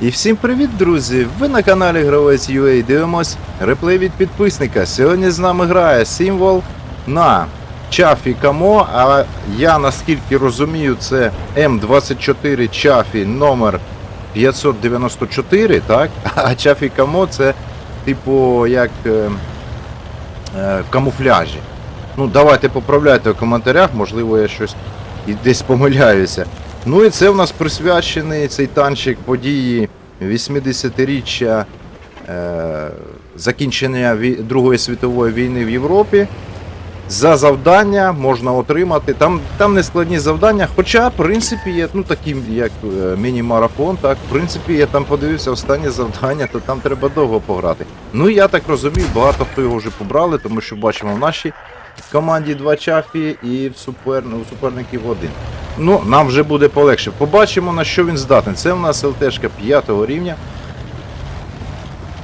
І всім привіт, друзі! Ви на каналі Гравець UA дивимось реплей від підписника. Сьогодні з нами грає символ на Чафі Камо, а я наскільки розумію, це М24 Чафі номер 594, так? А Чафі Камо це типу як е, е, в камуфляжі. Ну, давайте поправляйте в коментарях, можливо, я щось і десь помиляюся. Ну і це в нас присвячений цей танчик події 80-річчя е, закінчення Другої світової війни в Європі. За завдання можна отримати. Там, там не складні завдання, хоча, в принципі, є ну, такі, як е, міні-марафон, так, в принципі, я там подивився останнє завдання, то там треба довго пограти. Ну, я так розумію, багато хто його вже побрали, тому що бачимо в нашій команді два чафі і в, супер, ну, суперників один. Ну, нам вже буде полегше. Побачимо, на що він здатний. Це в нас ЛТшка 5 рівня.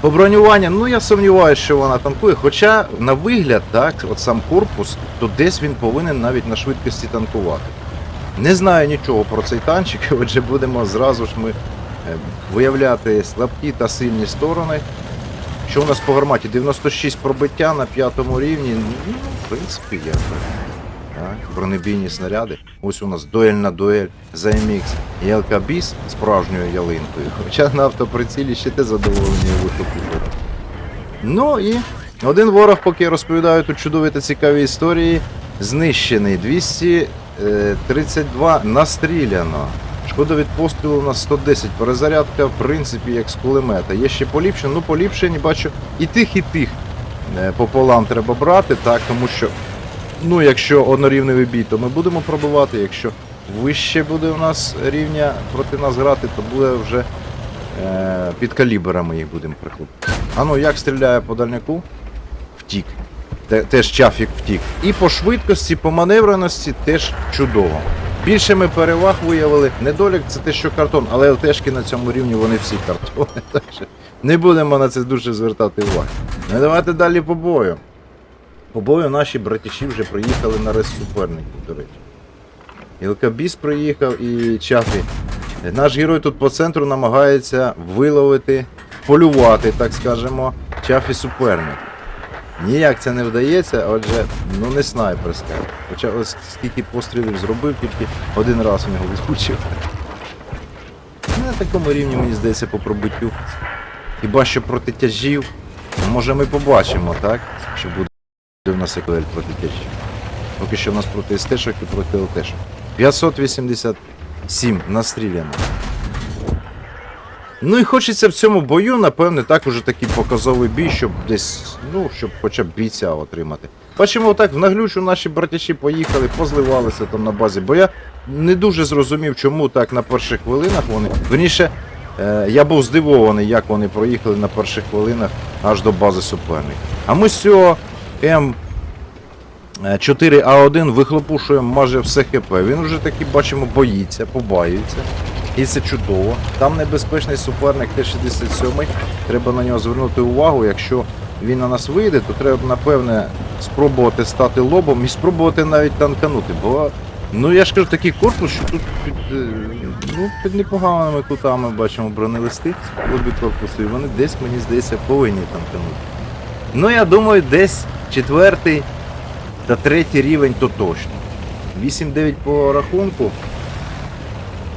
По бронюванню, ну я сумніваюся, що вона танкує. Хоча на вигляд, так, от сам корпус, то десь він повинен навіть на швидкості танкувати. Не знаю нічого про цей танчик, отже будемо зразу ж ми е, виявляти слабкі та сильні сторони. Що у нас по гарматі? 96 пробиття на п'ятому рівні. Ну, в принципі, я так, бронебійні снаряди. Ось у нас дуель за MX і ЛКБіс з справжньою ялинкою. Хоча на автоприцілі ще те задоволення вихлопу. Ну і один ворог, поки я розповідаю тут чудові та цікаві історії, знищений. 232 настріляно. Шкода від пострілу на 110. Перезарядка, в принципі, як з кулемета. Є ще поліпшення, ну поліпшень бачу і тих, і тих е, пополам треба брати, так, тому що Ну, якщо однорівневий бій, то ми будемо пробувати. Якщо вище буде у нас рівня проти нас грати, то буде вже е, під калібрами їх будемо прихлопити. А ну як стріляє по дальняку? Втік. Теж чафік втік. І по швидкості, по маневреності теж чудово. Більше ми переваг виявили. Недолік це те, що картон, але ЛТшки на цьому рівні вони всі картони. Так що не будемо на це дуже звертати увагу. Ну давайте далі по бою. По бою наші братіші вже приїхали на рез суперників, до речі. Ілкабіс приїхав і Чафі. Наш герой тут по центру намагається виловити, полювати, так скажемо, Чафі суперник. Ніяк це не вдається, отже, ну не снайперська. Хоча ось скільки пострілів зробив, тільки один раз у нього. Ну, На такому рівні, мені здається, по пробиттю. Хіба що проти тяжів. Може ми побачимо, так? Що буде у нас як проти тяжів. Поки що у нас проти СТшок і проти ЛТшок. 587 настріляно. Ну і хочеться в цьому бою, напевне, так уже такий показовий бій, щоб десь, ну, щоб хоча б бійця отримати. Бачимо, отак в наглючу наші братячі поїхали, позливалися там на базі, бо я не дуже зрозумів, чому так на перших хвилинах вони. Верніше, е, я був здивований, як вони проїхали на перших хвилинах аж до бази суперника. А ми з цього М. 4А1 вихлопушуємо майже все ХП. Він вже таки бачимо боїться, побаюється. І це чудово. Там небезпечний суперник Т-67. Треба на нього звернути увагу. Якщо він на нас вийде, то треба, напевне, спробувати стати лобом і спробувати навіть танканути. Бо, ну я ж кажу, такий корпус, що тут під, е, ну, під непоганими кутами бачимо бронелисти лобі корпусу, і вони десь, мені здається, повинні танканути. Ну, я думаю, десь четвертий та третій рівень то точно. 8-9 по рахунку.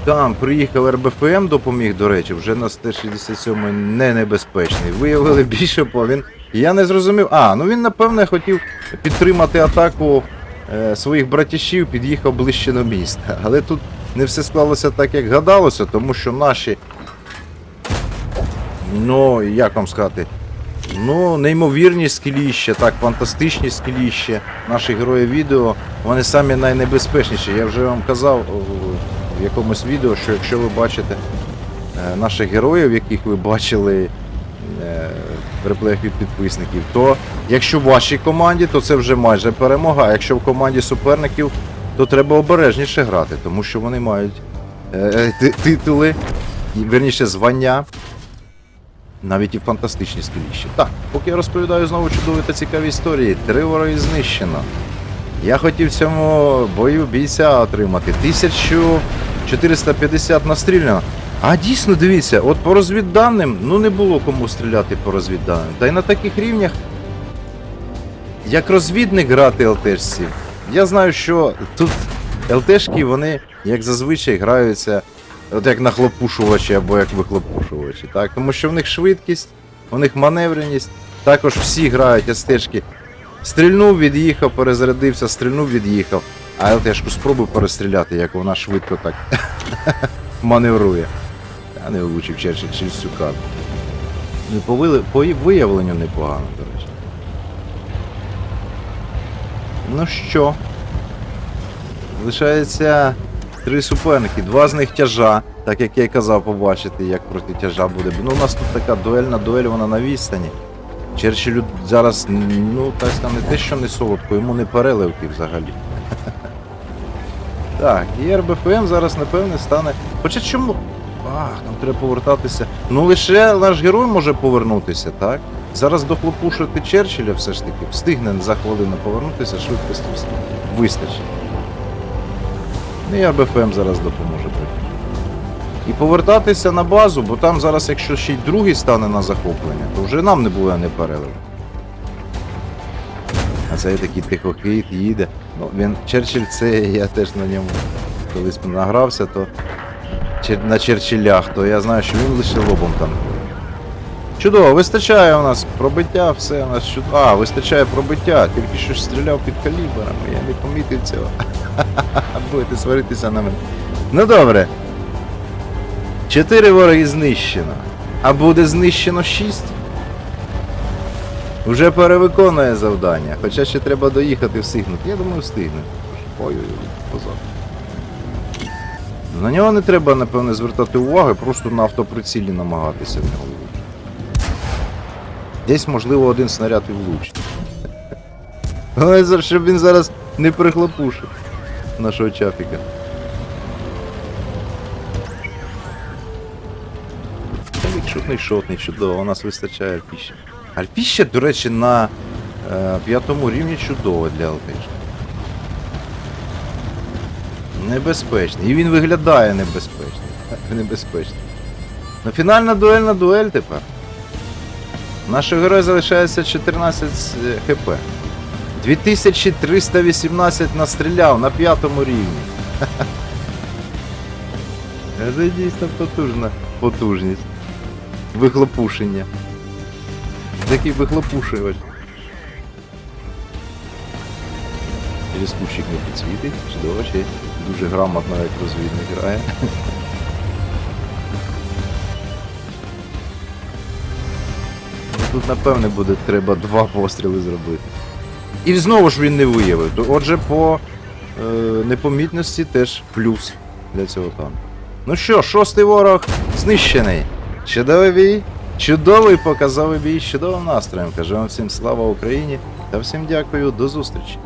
Там приїхав РБФМ, допоміг, до речі, вже на Т-67 не небезпечний. Виявили більшопа, він. Я не зрозумів. А, ну він напевне хотів підтримати атаку е, своїх братішів, під'їхав ближче до міста. Але тут не все склалося так, як гадалося, тому що наші. Ну, як вам сказати, Ну, неймовірні скіліща, так, фантастичні скіліща. Наші герої відео, вони самі найнебезпечніші. Я вже вам казав в якомусь відео, що якщо ви бачите е, наших героїв, яких ви бачили е, в реплеях від підписників, то якщо в вашій команді, то це вже майже перемога. А якщо в команді суперників, то треба обережніше грати, тому що вони мають е, е, ти- титули, верніше звання навіть і фантастичні скеліщі. Так, поки я розповідаю знову чудові та цікаві історії, три вороги знищено. Я хотів в цьому бою бійця отримати. 1450 настріляно. А дійсно, дивіться, от по розвідданим, ну не було кому стріляти по розвідданим. Та й на таких рівнях, як розвідник грати ЛТшці, я знаю, що тут ЛТшки, вони, як зазвичай, граються от як на хлопушувачі або як вихлопушувачі. Так? Тому що в них швидкість, у них маневреність, також всі грають СТшки. Стрільнув, від'їхав, перезарядився, стрільнув, від'їхав. А ЛТшку спробуй перестріляти, як вона швидко так маневрує. Я не влучив Черчилль через цю карту. Ну, по виявленню непогано, до речі. Ну що? Лишається три суперники. Два з них тяжа, так як я й казав побачити, як проти тяжа буде. Ну, у нас тут така дуельна дуель, вона на відстані. Черчиллю зараз, ну, так сказати, не те, що не солодко, йому не переливки взагалі. Так, і РБФМ зараз, напевне, стане. Хоча чому? Ах, нам треба повертатися. Ну лише наш герой може повернутися, так? Зараз дохлопушити Черчилля все ж таки, встигне за хвилину повернутися, швидкості вистачить. Ну і РБФМ зараз допоможе. І повертатися на базу, бо там зараз, якщо ще й другий стане на захоплення, то вже нам не буде не перелив. А цей такий тихохід їде. Ну, він Черчилль це я теж на ньому колись награвся, то на Черчиллях, то я знаю, що він лише лобом там. Чудово, вистачає у нас пробиття, все у нас чудово. А, вистачає пробиття, тільки що стріляв під калібрами, я не помітив цього. Будете сваритися на мене. Ну добре. Чотири вороги знищено. А буде знищено шість. Вже перевиконує завдання, хоча ще треба доїхати встигнути. Я думаю, встигне. Ой-ой-ой, позаду. На нього не треба, напевне, звертати увагу, просто на автоприцілі намагатися в нього. Десь, можливо, один снаряд і влучить. Але щоб він зараз не прихлопушив нашого чапіка. Чоловік шотний чудово, у нас вистачає альпіща. Альпіща, до речі, на е, п'ятому рівні чудово для ЛТшки. Небезпечний. І він виглядає небезпечним. Небезпечний. Ну, фінальна дуельна дуель тепер. Нашого героя залишається 14 е, хп. 2318 настріляв на п'ятому рівні. Це дійсно потужна потужність. Вихлопушення. Такий вихлопушувач. Через кущик не підсвітить, чудово, ще дуже грамотно як розвідник грає. Тут напевне буде треба два постріли зробити. І знову ж він не виявив. Отже, по е, непомітності теж плюс для цього танку. Ну що, шостий ворог знищений. Чудовий бій, чудовий показовий бій чудовим настроєм. Кажу вам всім слава Україні та всім дякую, до зустрічі.